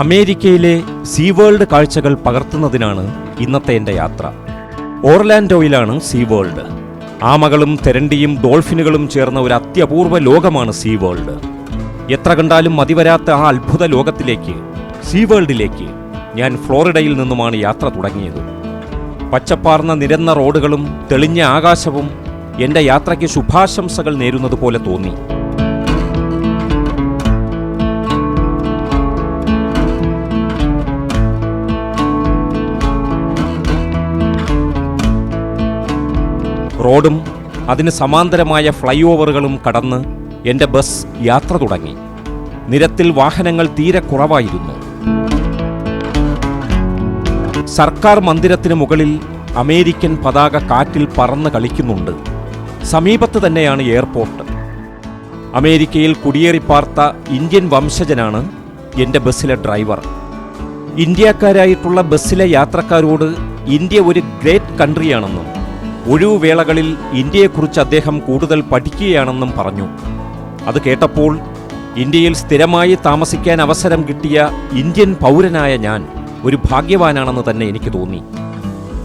അമേരിക്കയിലെ see world കാഴ്ചകൾ പകർത്തുന്നതിനാണ് ഇന്നത്തെ എന്റെ യാത്ര. ഓർലാൻഡോയിലാണ് സീ വേൾഡ് ആമകളും തെരണ്ടിയും ഡോൾഫിനുകളും ചേർന്ന ഒരു അത്യപൂർവ ലോകമാണ് സീ വേൾഡ് എത്ര കണ്ടാലും മതിവരാത്ത ആ അത്ഭുത ലോകത്തിലേക്ക് സീ വേൾഡിലേക്ക് ഞാൻ ഫ്ലോറിഡയിൽ നിന്നുമാണ് യാത്ര തുടങ്ങിയത്. പച്ചപ്പാർന്ന നിരന്ന റോഡുകളും തെളിഞ്ഞ ആകാശവും എന്റെ യാത്രയ്ക്ക് ശുഭാശംസകൾ നേരുന്നത് പോലെ തോന്നി. റോഡും അതിന് സമാന്തരമായ ഫ്ലൈ ഓവറുകളും കടന്ന് എന്റെ ബസ് യാത്ര തുടങ്ങി. നിരത്തിൽ വാഹനങ്ങൾ തീരെ കുറവായിരുന്നു. സർക്കാർ മന്ദിരത്തിന് മുകളിൽ അമേരിക്കൻ പതാക കാറ്റിൽ പറന്ന് കളിക്കുന്നുണ്ട്. സമീപത്ത് തന്നെയാണ് എയർപോർട്ട്. അമേരിക്കയിൽ കുടിയേറിപ്പാർത്ത ഇന്ത്യൻ വംശജനാണ് എന്റെ ബസ്സിലെ ഡ്രൈവർ. ഇന്ത്യക്കാരായിട്ടുള്ള ബസ്സിലെ യാത്രക്കാരോട് ഇന്ത്യ ഒരു ഗ്രേറ്റ് കൺട്രിയാണെന്നും ഒഴിവുവേളകളിൽ ഇന്ത്യയെക്കുറിച്ച് അദ്ദേഹം കൂടുതൽ പഠിക്കുകയാണെന്നും പറഞ്ഞു. അത് കേട്ടപ്പോൾ ഇന്ത്യയിൽ സ്ഥിരമായി താമസിക്കാൻ അവസരം കിട്ടിയ ഇന്ത്യൻ പൗരനായ ഞാൻ ഒരു ഭാഗ്യവാനാണെന്ന് തന്നെ എനിക്ക് തോന്നി.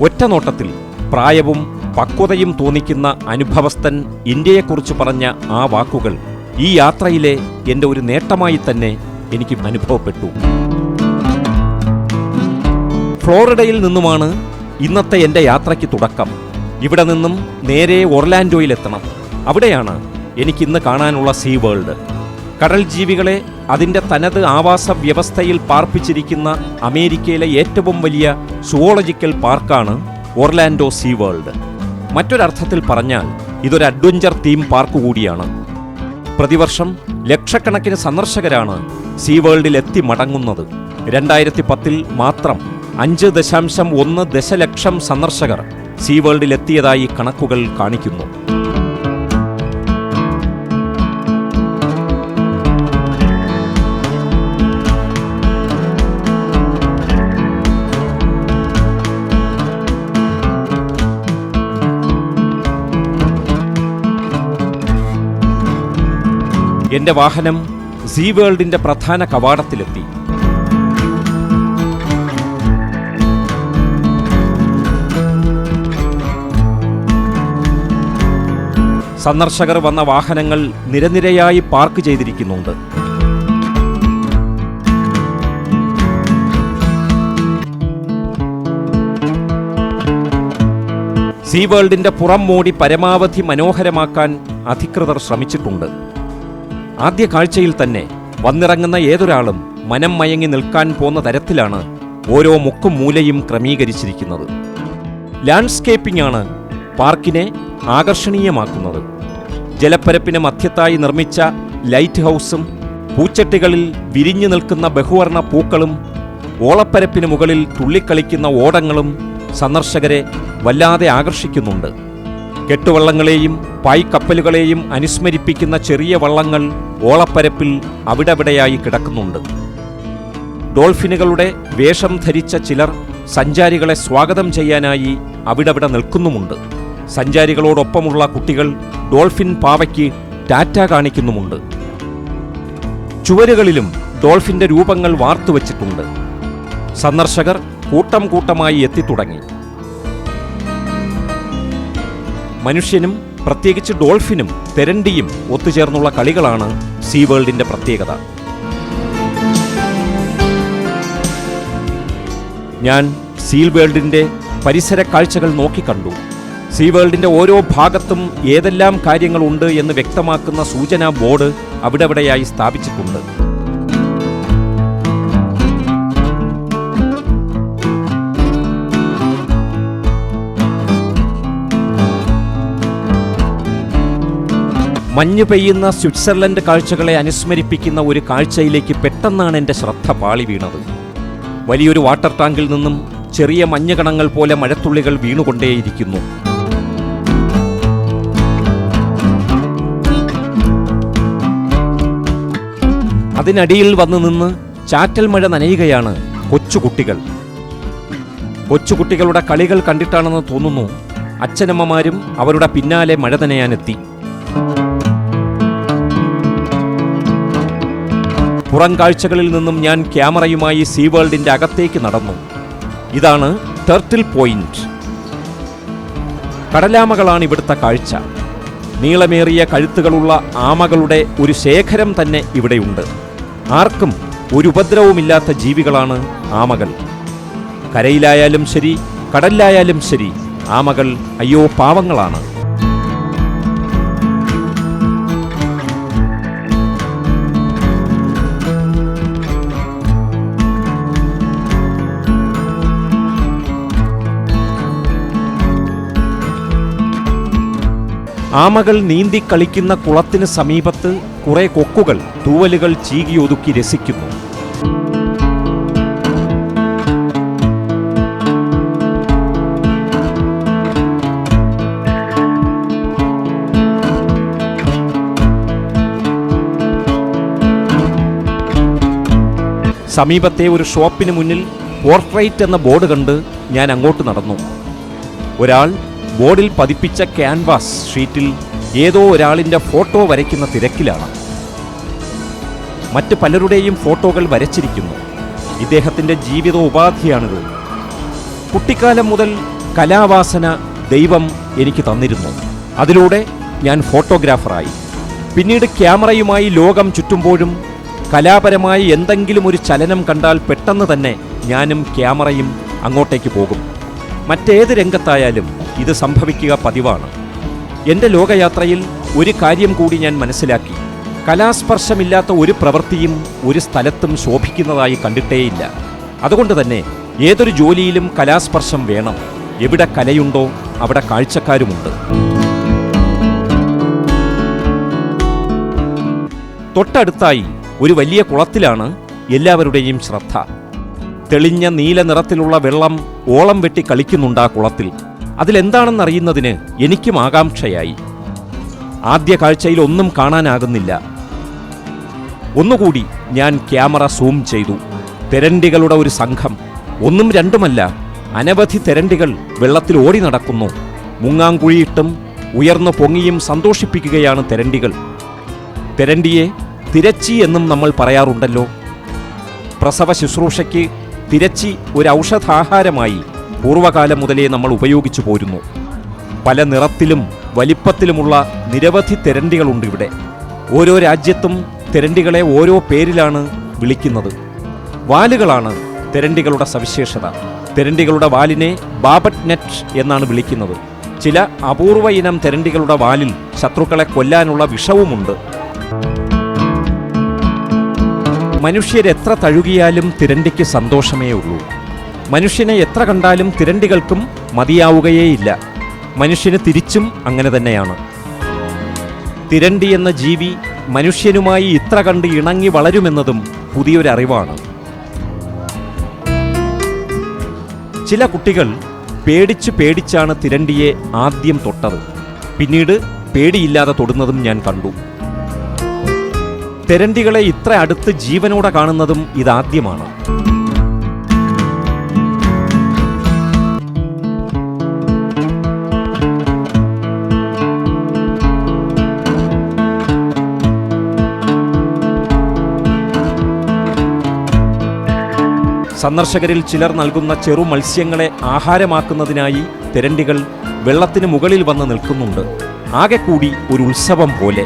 ഒറ്റ നോട്ടത്തിൽ പ്രായവും പക്വതയും തോന്നിക്കുന്ന അനുഭവസ്ഥൻ ഇന്ത്യയെക്കുറിച്ച് പറഞ്ഞ ആ വാക്കുകൾ ഈ യാത്രയിലെ എന്റെ ഒരു നേട്ടമായി തന്നെ എനിക്ക് അനുഭവപ്പെട്ടു. ഫ്ലോറിഡയിൽ നിന്നുമാണ് ഇന്നത്തെ എന്റെ യാത്രയ്ക്ക് തുടക്കം. ഇവിടെ നിന്നും നേരെ ഒർലാൻഡോയിലെത്തണം അവിടെയാണ് എനിക്കിന്ന് കാണാനുള്ള സീ വേൾഡ്. കടൽ ജീവികളെ അതിന്റെ തനത് ആവാസ വ്യവസ്ഥയിൽ പാർപ്പിച്ചിരിക്കുന്ന അമേരിക്കയിലെ ഏറ്റവും വലിയ സുവോളജിക്കൽ പാർക്കാണ് ഒർലാൻഡോ സീ വേൾഡ്. മറ്റൊരർത്ഥത്തിൽ പറഞ്ഞാൽ ഇതൊരു അഡ്വഞ്ചർ തീം പാർക്ക് കൂടിയാണ്. പ്രതിവർഷം ലക്ഷക്കണക്കിന് സന്ദർശകരാണ് സീ വേൾഡിൽ എത്തി മടങ്ങുന്നത്. രണ്ടായിരത്തി പത്തിൽ മാത്രം അഞ്ച് ദശാംശം ഒന്ന് ദശലക്ഷം സന്ദർശകർ സീ വേൾഡിലെത്തിയതായി കണക്കുകൾ കാണിക്കുന്നു. എന്റെ വാഹനം സീ വേൾഡിന്റെ പ്രധാന കവാടത്തിലെത്തി. സന്ദർശകർ വന്ന വാഹനങ്ങൾ നിരനിരയായി പാർക്ക് ചെയ്തിരിക്കുന്നുണ്ട്. സീ വേൾഡിന്റെ പുറം മൂടി പരമാവധി മനോഹരമാക്കാൻ അധികൃതർ ശ്രമിച്ചിട്ടുണ്ട്. ആദ്യ കാഴ്ചയിൽ തന്നെ വന്നിറങ്ങുന്ന ഏതൊരാളും മനം മയങ്ങി നിൽക്കാൻ പോന്ന തരത്തിലാണ് ഓരോ മുക്കും മൂലയും ക്രമീകരിച്ചിരിക്കുന്നത്. ലാൻഡ്സ്കേപ്പിംഗ് ആണ് പാർക്കിനെ ആകർഷണീയമാക്കുന്നത്. ജലപ്പരപ്പിന് മധ്യത്തായി നിർമ്മിച്ച ലൈറ്റ് ഹൗസും പൂച്ചട്ടികളിൽ വിരിഞ്ഞു നിൽക്കുന്ന ബഹുവർണ പൂക്കളും ഓളപ്പരപ്പിന് മുകളിൽ തുള്ളിക്കളിക്കുന്ന ഓടങ്ങളും സന്ദർശകരെ വല്ലാതെ ആകർഷിക്കുന്നുണ്ട്. കെട്ടുവള്ളങ്ങളെയും പായ്ക്കപ്പലുകളെയും അനുസ്മരിപ്പിക്കുന്ന ചെറിയ വള്ളങ്ങൾ ഓളപ്പരപ്പിൽ അവിടെവിടെയായി കിടക്കുന്നുണ്ട്. ഡോൾഫിനുകളുടെ വേഷം ധരിച്ച ചിലർ സഞ്ചാരികളെ സ്വാഗതം ചെയ്യാനായി അവിടവിടെ നിൽക്കുന്നുമുണ്ട്. സഞ്ചാരികളോടൊപ്പമുള്ള കുട്ടികൾ ഡോൾഫിൻ പാവയ്ക്ക് ടാറ്റ കാണിക്കുന്നുമുണ്ട്. ചുവരുകളിലും ഡോൾഫിന്റെ രൂപങ്ങൾ വാർത്തുവച്ചിട്ടുണ്ട് സന്ദർശകർ കൂട്ടം കൂട്ടമായി എത്തിത്തുടങ്ങി മനുഷ്യനും പ്രത്യേകിച്ച് ഡോൾഫിനും തെരണ്ടിയും ഒത്തുചേർന്നുള്ള കളികളാണ് സീ വേൾഡിന്റെ പ്രത്യേകത. ഞാൻ സീൽ വേൾഡിന്റെ പരിസര കാഴ്ചകൾ നോക്കിക്കണ്ടു സീ വേൾഡിന്റെ ഓരോ ഭാഗത്തും ഏതെല്ലാം കാര്യങ്ങളുണ്ട് എന്ന് വ്യക്തമാക്കുന്ന സൂചനാ ബോർഡ് അവിടെവിടെയായി സ്ഥാപിച്ചിട്ടുണ്ട്. മഞ്ഞ് പെയ്യുന്ന സ്വിറ്റ്സർലൻഡ് കാഴ്ചകളെ അനുസ്മരിപ്പിക്കുന്ന ഒരു കാഴ്ചയിലേക്ക് പെട്ടെന്നാണ് എന്റെ ശ്രദ്ധ പാളി വീണത്. വലിയൊരു വാട്ടർ ടാങ്കിൽ നിന്നും ചെറിയ മഞ്ഞുകണങ്ങൾ പോലെ മഴത്തുള്ളികൾ വീണുകൊണ്ടേയിരിക്കുന്നു. അതിനടിയിൽ വന്നു നിന്ന് ചാറ്റൽ മഴ നനയുകയാണ് കൊച്ചുകുട്ടികൾ. കൊച്ചുകുട്ടികളുടെ കളികൾ കണ്ടിട്ടാണെന്ന് തോന്നുന്നു അച്ഛനമ്മമാരും അവരുടെ പിന്നാലെ മഴ നനയാനെത്തി. പുറം കാഴ്ചകളിൽ നിന്നും ഞാൻ ക്യാമറയുമായി സീ വേൾഡിന്റെ അകത്തേക്ക് നടന്നു. ഇതാണ് ടെർട്ടിൽ പോയിന്റ്. കടലാമകളാണ് ഇവിടുത്തെ കാഴ്ച. നീളമേറിയ കഴുത്തുകളുള്ള ആമകളുടെ ഒരു ശേഖരം തന്നെ ഇവിടെയുണ്ട്. ആർക്കും ഒരു ഉപദ്രവമില്ലാത്ത ജീവികളാണ് ആമകൾ കരയിലായാലും ശരി കടലിലായാലും ശരി ആമകൾ അയ്യോ പാവങ്ങളാണ്. ആമകൾ നീന്തി കളിക്കുന്ന കുളത്തിന് സമീപത്ത് കുറെ കൊക്കുകൾ തൂവലുകൾ ചീകിയൊതുക്കി രസിക്കുന്നു. സമീപത്തെ ഒരു ഷോപ്പിന് മുന്നിൽ പോർട്രേറ്റ് എന്ന ബോർഡ് കണ്ട് ഞാൻ അങ്ങോട്ട് നടന്നു. ഒരാൾ ബോർഡിൽ പതിപ്പിച്ച ക്യാൻവാസ് ഷീറ്റിൽ ഏതോ ഒരാളിന്റെ ഫോട്ടോ വരയ്ക്കുന്ന തിരക്കിലാണ്. മറ്റ് പലരുടെയും ഫോട്ടോകൾ വരച്ചിരിക്കുന്നു. ഇദ്ദേഹത്തിന്റെ ജീവിത ഉപാധിയാണിത് കുട്ടിക്കാലം മുതൽ കലാവാസന ദൈവം എനിക്ക് തന്നിരുന്നു. അതിലൂടെ ഞാൻ ഫോട്ടോഗ്രാഫറായി. പിന്നീട് ക്യാമറയുമായി ലോകം ചുറ്റുമ്പോഴും കലാപരമായി എന്തെങ്കിലും ഒരു ചലനം കണ്ടാൽ പെട്ടെന്ന് തന്നെ ഞാനും ക്യാമറയും അങ്ങോട്ടേക്ക് പോകും. മറ്റേത് രംഗത്തായാലും ഇത് സംഭവിക്കുക പതിവാണ്. എന്റെ ലോകയാത്രയിൽ ഒരു കാര്യം കൂടി ഞാൻ മനസ്സിലാക്കി. കലാസ്പർശമില്ലാത്ത ഒരു പ്രവൃത്തിയും ഒരു സ്ഥലത്തും ശോഭിക്കുന്നതായി കണ്ടിട്ടേയില്ല. അതുകൊണ്ട് തന്നെ ഏതൊരു ജോലിയിലും കലാസ്പർശം വേണം. എവിടെ കലയുണ്ടോ അവിടെ കാഴ്ചക്കാരുമുണ്ട്. തൊട്ടടുത്തായി ഒരു വലിയ കുളത്തിലാണ് എല്ലാവരുടെയും ശ്രദ്ധ. തെളിഞ്ഞ നീല നിറത്തിലുള്ള വെള്ളം ഓളം വെട്ടി കളിക്കുന്നുണ്ട് ആ കുളത്തിൽ. അതിലെന്താണെന്നറിയുന്നതിന് എനിക്കും ആകാംക്ഷയായി. ആദ്യ കാഴ്ചയിൽ ഒന്നും കാണാനാകുന്നില്ല. ഒന്നുകൂടി ഞാൻ ക്യാമറ സൂം ചെയ്തു. തെരണ്ടികളുടെ ഒരു സംഘം. ഒന്നും രണ്ടുമല്ല അനവധി തെരണ്ടികൾ വെള്ളത്തിൽ ഓടി നടക്കുന്നു. മുങ്ങാങ്കുഴിയിട്ടും ഉയർന്നു പൊങ്ങിയും സന്തോഷിപ്പിക്കുകയാണ് തെരണ്ടികൾ. തെരണ്ടിയെ തിരച്ചി എന്നും നമ്മൾ പറയാറുണ്ടല്ലോ. പ്രസവ ശുശ്രൂഷയ്ക്ക് തിരച്ചി ഒരു ഔഷധാഹാരമായി. പൂർവകാലം മുതലേ നമ്മൾ ഉപയോഗിച്ചു പോരുന്നു. പല നിറത്തിലും വലിപ്പത്തിലുമുള്ള നിരവധി തെരണ്ടികളുണ്ട് ഇവിടെ. ഓരോ രാജ്യത്തും തെരണ്ടികളെ ഓരോ പേരിലാണ് വിളിക്കുന്നത്. വാലുകളാണ് തെരണ്ടികളുടെ സവിശേഷത. തെരണ്ടികളുടെ വാലിനെ ബാബറ്റ് നെറ്റ് എന്നാണ് വിളിക്കുന്നത്. ചില അപൂർവ ഇനം തെരണ്ടികളുടെ വാലിൽ ശത്രുക്കളെ കൊല്ലാനുള്ള വിഷവുമുണ്ട്. മനുഷ്യരെത്ര തഴുകിയാലും തിരണ്ടിക്ക് സന്തോഷമേ ഉള്ളൂ മനുഷ്യനെ എത്ര കണ്ടാലും തിരണ്ടികൾക്കും മതിയാവുകയേയില്ല. മനുഷ്യന് തിരിച്ചും അങ്ങനെ തന്നെയാണ്. തിരണ്ടി എന്ന ജീവി മനുഷ്യനുമായി ഇത്ര കണ്ട് ഇണങ്ങി വളരുമെന്നതും പുതിയൊരറിവാണ് ചില കുട്ടികൾ പേടിച്ചു പേടിച്ചാണ് തിരണ്ടിയെ ആദ്യം തൊട്ടത്. പിന്നീട് പേടിയില്ലാതെ തൊടുന്നതും ഞാൻ കണ്ടു. തിരണ്ടികളെ ഇത്ര അടുത്ത് ജീവനോടെ കാണുന്നതും ഇതാദ്യമാണ്. സന്ദർശകരിൽ ചിലർ നൽകുന്ന ചെറു മത്സ്യങ്ങളെ ആഹാരമാക്കുന്നതിനായി തെരണ്ടികൾ വെള്ളത്തിന് മുകളിൽ വന്ന് നിൽക്കുന്നുണ്ട്. ആകെ കൂടി ഒരു ഉത്സവം പോലെ.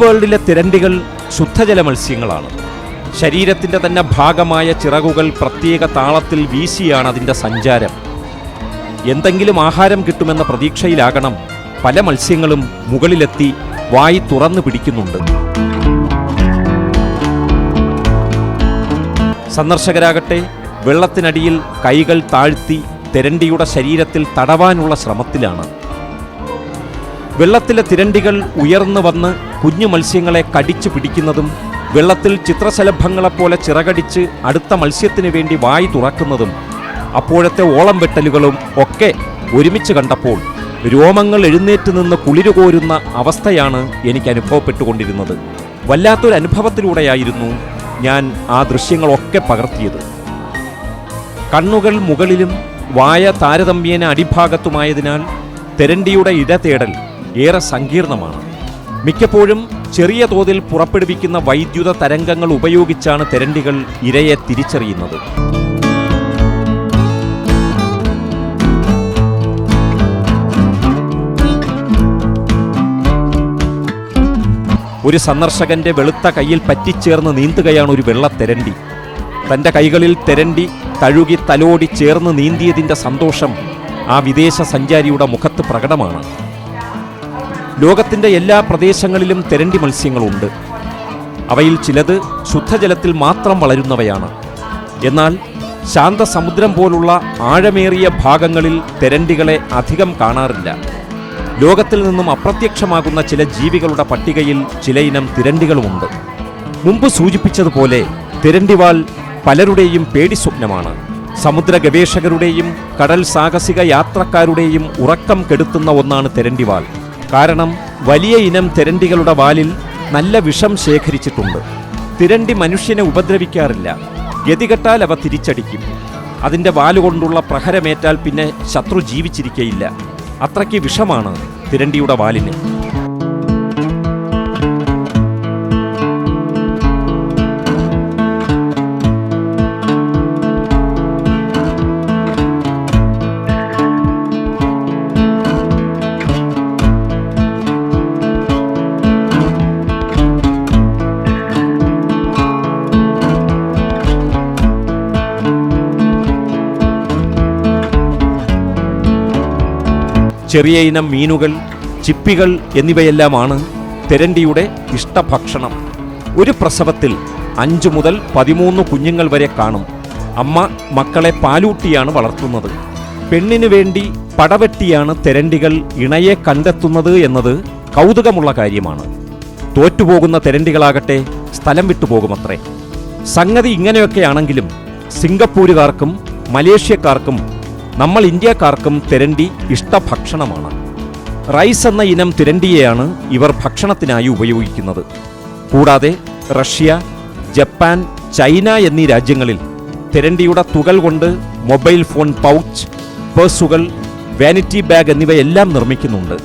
വേൾഡിലെ തിരണ്ടികൾ ശുദ്ധജല മത്സ്യങ്ങളാണ് ശരീരത്തിന്റെ തന്നെ ഭാഗമായ ചിറകുകൾ പ്രത്യേക താളത്തിൽ വീശിയാണ് അതിന്റെ സഞ്ചാരം. എന്തെങ്കിലും ആഹാരം കിട്ടുമെന്ന പ്രതീക്ഷയിലാകണം പല മത്സ്യങ്ങളും മുകളിലെത്തി വായി തുറന്നു പിടിക്കുന്നുണ്ട്. സന്ദർശകരാകട്ടെ വെള്ളത്തിനടിയിൽ കൈകൾ താഴ്ത്തി തെരണ്ടിയുടെ ശരീരത്തിൽ തടവാനുള്ള ശ്രമത്തിലാണ്. വെള്ളത്തിലെ തിരണ്ടികൾ ഉയർന്നു വന്ന് കുഞ്ഞു മത്സ്യങ്ങളെ കടിച്ചു പിടിക്കുന്നതും വെള്ളത്തിൽ ചിത്രശലഭങ്ങളെപ്പോലെ ചിറകടിച്ച് അടുത്ത മത്സ്യത്തിന് വേണ്ടി വായി തുറക്കുന്നതും അപ്പോഴത്തെ ഓളം വെട്ടലുകളും ഒക്കെ ഒരുമിച്ച് കണ്ടപ്പോൾ രോമങ്ങൾ എഴുന്നേറ്റ് നിന്ന് കുളിരുകോരുന്ന അവസ്ഥയാണ് എനിക്ക് അനുഭവപ്പെട്ടുകൊണ്ടിരുന്നത്. വല്ലാത്തൊരു അനുഭവത്തിലൂടെയായിരുന്നു ഞാൻ ആ ദൃശ്യങ്ങളൊക്കെ പകർത്തിയത്. കണ്ണുകൾ മുകളിലും വായ താരതമ്യേന അടിഭാഗത്തുമായതിനാൽ തെരണ്ടിയുടെ ഇര തേടൽ ഏറെ സങ്കീർണമാണ്. മിക്കപ്പോഴും ചെറിയ തോതിൽ പുറപ്പെടുവിക്കുന്ന വൈദ്യുത തരംഗങ്ങൾ ഉപയോഗിച്ചാണ് തെരണ്ടികൾ ഇരയെ തിരിച്ചറിയുന്നത്. ഒരു സന്ദർശകന്റെ വെളുത്ത കയ്യിൽ പറ്റിച്ചേർന്ന് നീന്തുകയാണ് ഒരു വെള്ള തെരണ്ടി. തന്റെ കൈകളിൽ തെരണ്ടി തഴുകി തലോടി ചേർന്ന് നീന്തിയതിന്റെ സന്തോഷം ആ വിദേശ സഞ്ചാരിയുടെ മുഖത്ത് പ്രകടമാണ്. ലോകത്തിന്റെ എല്ലാ പ്രദേശങ്ങളിലും തെരണ്ടി മത്സ്യങ്ങളുണ്ട്. അവയിൽ ചിലത് ശുദ്ധജലത്തിൽ മാത്രം വളരുന്നവയാണ്. എന്നാൽ ശാന്തസമുദ്രം പോലുള്ള ആഴമേറിയ ഭാഗങ്ങളിൽ തെരണ്ടികളെ അധികം കാണാറില്ല. ലോകത്തിൽ നിന്നും അപ്രത്യക്ഷമാകുന്ന ചില ജീവികളുടെ പട്ടികയിൽ ചിലയിനം തിരണ്ടികളുമുണ്ട്. മുമ്പ് സൂചിപ്പിച്ചതുപോലെ തിരണ്ടിവാൽ പലരുടെയും പേടി സ്വപ്നമാണ്. സമുദ്ര ഗവേഷകരുടെയും കടൽ സാഹസിക യാത്രക്കാരുടെയും ഉറക്കം കെടുത്തുന്ന ഒന്നാണ് തെരണ്ടിവാൽ കാരണം വലിയ ഇനം തിരണ്ടികളുടെ വാലിൽ നല്ല വിഷം ശേഖരിച്ചിട്ടുണ്ട്. തിരണ്ടി മനുഷ്യനെ ഉപദ്രവിക്കാറില്ല. ഗതികെട്ടാൽ അവ തിരിച്ചടിക്കും. അതിന്റെ വാലുകൊണ്ടുള്ള പ്രഹരമേറ്റാൽ പിന്നെ ശത്രു ജീവിച്ചിരിക്കയില്ല. അത്രയ്ക്ക് വിഷമാണ് തിരണ്ടിയുടെ വാലിന്. ചെറിയ ഇനം മീനുകൾ ചിപ്പികൾ എന്നിവയെല്ലാമാണ് തെരണ്ടിയുടെ ഇഷ്ടഭക്ഷണം. ഒരു പ്രസവത്തിൽ അഞ്ച് മുതൽ പതിമൂന്ന് കുഞ്ഞുങ്ങൾ വരെ കാണും. അമ്മ മക്കളെ പാലൂട്ടിയാണ് വളർത്തുന്നത്. പെണ്ണിനു വേണ്ടി പടവെട്ടിയാണ് തെരണ്ടികൾ ഇണയെ കണ്ടെത്തുന്നത് എന്നത് കൗതുകമുള്ള കാര്യമാണ്. തോറ്റുപോകുന്ന തെരണ്ടികളാകട്ടെ സ്ഥലം വിട്ടുപോകുമത്രേ സംഗതി ഇങ്ങനെയൊക്കെയാണെങ്കിലും സിംഗപ്പൂരുകാർക്കും മലേഷ്യക്കാർക്കും നമ്മൾ ഇന്ത്യക്കാർക്കും തിരണ്ടി ഇഷ്ടഭക്ഷണമാണ്. റൈസ് എന്ന ഇനം തിരണ്ടിയെയാണ് ഇവർ ഭക്ഷണത്തിനായി ഉപയോഗിക്കുന്നത്. കൂടാതെ റഷ്യ ജപ്പാൻ ചൈന എന്നീ രാജ്യങ്ങളിൽ തിരണ്ടിയുടെ തുകൽ കൊണ്ട് മൊബൈൽ ഫോൺ പൗച്ച് പേഴ്സുകൾ വാനിറ്റി ബാഗ് എന്നിവയെല്ലാം നിർമ്മിക്കുന്നുണ്ട്.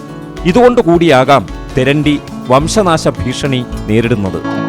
ഇതുകൊണ്ട് കൂടിയാകാം തിരണ്ടി വംശനാശ ഭീഷണി നേരിടുന്നത്.